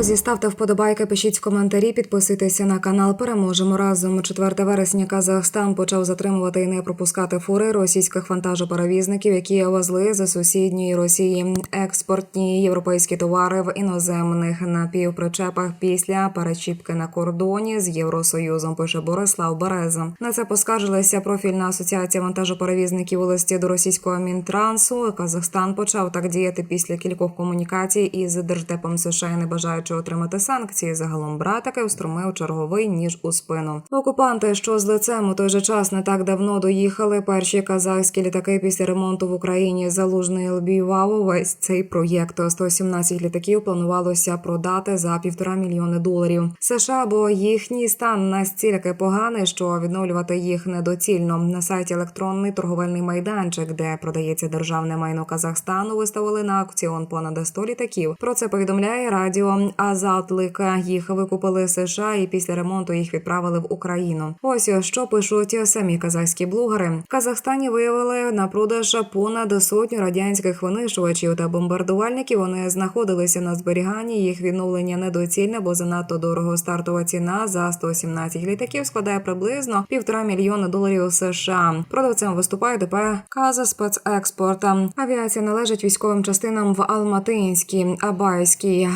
Друзі, ставте вподобайки, пишіть коментарі, підписуйтеся на канал. Переможемо разом. 4 вересня Казахстан почав затримувати і не пропускати фури російських вантажоперевізників, які везли за сусідньої Росії експортні європейські товари в іноземних напівпричепах після перечіпки на кордоні з Євросоюзом. Пише Борислав Береза. На це поскаржилася профільна асоціація вантажоперевізників у листі до російського мінтрансу. Казахстан почав так діяти після кількох комунікацій із держдепом США, не бажаючи отримати санкції. Загалом братики встромив черговий ніж у спину. Окупанти, що з лицем у той же час не так давно доїхали. Перші казахські літаки після ремонту в Україні залужний лбівав увесь цей проєкт. 117 літаків планувалося продати за півтора мільйони доларів. США, бо їхній стан настільки поганий, що відновлювати їх недоцільно. На сайті електронний торговельний майданчик, де продається державне майно Казахстану, виставили на аукціон понад 100 літаків. Про це повідомляє радіо Азатлика. Їх викупили США і після ремонту їх відправили в Україну. Ось що пишуть самі казахські блогери. В Казахстані виявили на продаж понад сотню радянських винищувачів та бомбардувальників. Вони знаходилися на зберіганні. Їх відновлення недоцільне, бо занадто дорого стартова ціна за 117 літаків складає приблизно півтора мільйона доларів США. Продавцем виступає ДП Каза спецекспорт. Авіація належить військовим частинам в Алматинській, Абайській,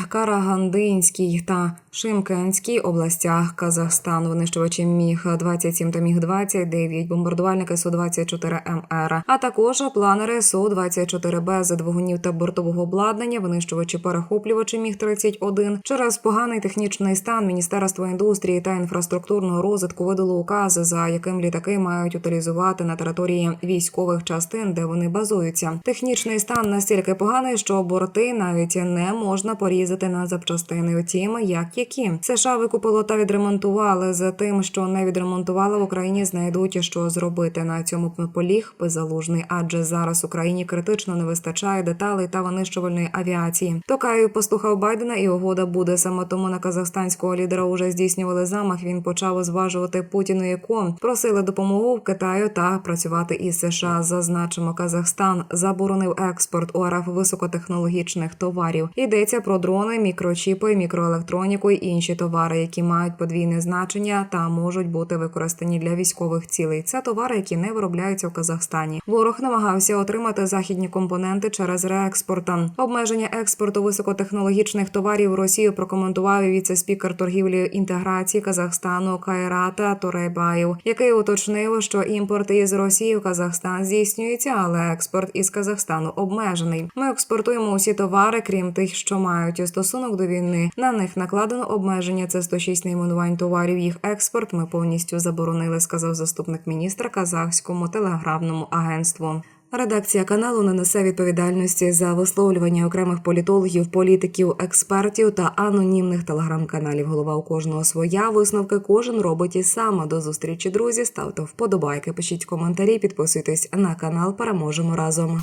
Карагандинській та Шимкенській областях Казахстану. Винищувачі міг 27 та міг 29 бомбардувальники су 24 МР, а також планери су 24 без двигунів та бортового обладнання. Винищувачі перехоплювачі міг 31 через поганий технічний стан Міністерство індустрії та інфраструктурного розвитку видало указ, за яким літаки мають утилізувати на території військових частин, де вони базуються. Технічний стан настільки поганий, що борти навіть не можна порізати на запчастини. Утім, як які США викупило та відремонтували за тим, що не відремонтували в Україні, знайдуть що зробити на цьому поліг беззалужний, адже зараз Україні критично не вистачає деталей та винищувальної авіації. Токаєв послухав Байдена, і угода буде саме тому на казахстанського лідера уже здійснювали замах. Він почав зважувати Путіну, яку просили допомогу в Китаю та працювати із США. Зазначимо, Казахстан заборонив експорт у РФ високотехнологічних товарів. Йдеться про дрони, мікрочіпи, мікроелектроніку й інші товари, які мають подвійне значення та можуть бути використані для військових цілей. Це товари, які не виробляються в Казахстані. Ворог намагався отримати західні компоненти через реекспорт. Обмеження експорту високотехнологічних товарів в Росію прокоментував і віце-спікер торгівлі інтеграції Казахстану Кайрата Торейбаєв, який уточнив, що імпорт із Росії в Казахстан здійснюється, але експорт із Казахстану обмежений. Ми експортуємо усі товари, крім тих, що мають стосунок до війни. На них накладено обмеження. Це 106 найменувань товарів. Їх експорт ми повністю заборонили, сказав заступник міністра казахському телеграфному агентству. Редакція каналу не несе відповідальності за висловлювання окремих політологів, політиків, експертів та анонімних телеграм-каналів. Голова у кожного своя висновки кожен робить і сам. До зустрічі, друзі. Ставте вподобайки, пишіть коментарі, підписуйтесь на канал. Переможемо разом.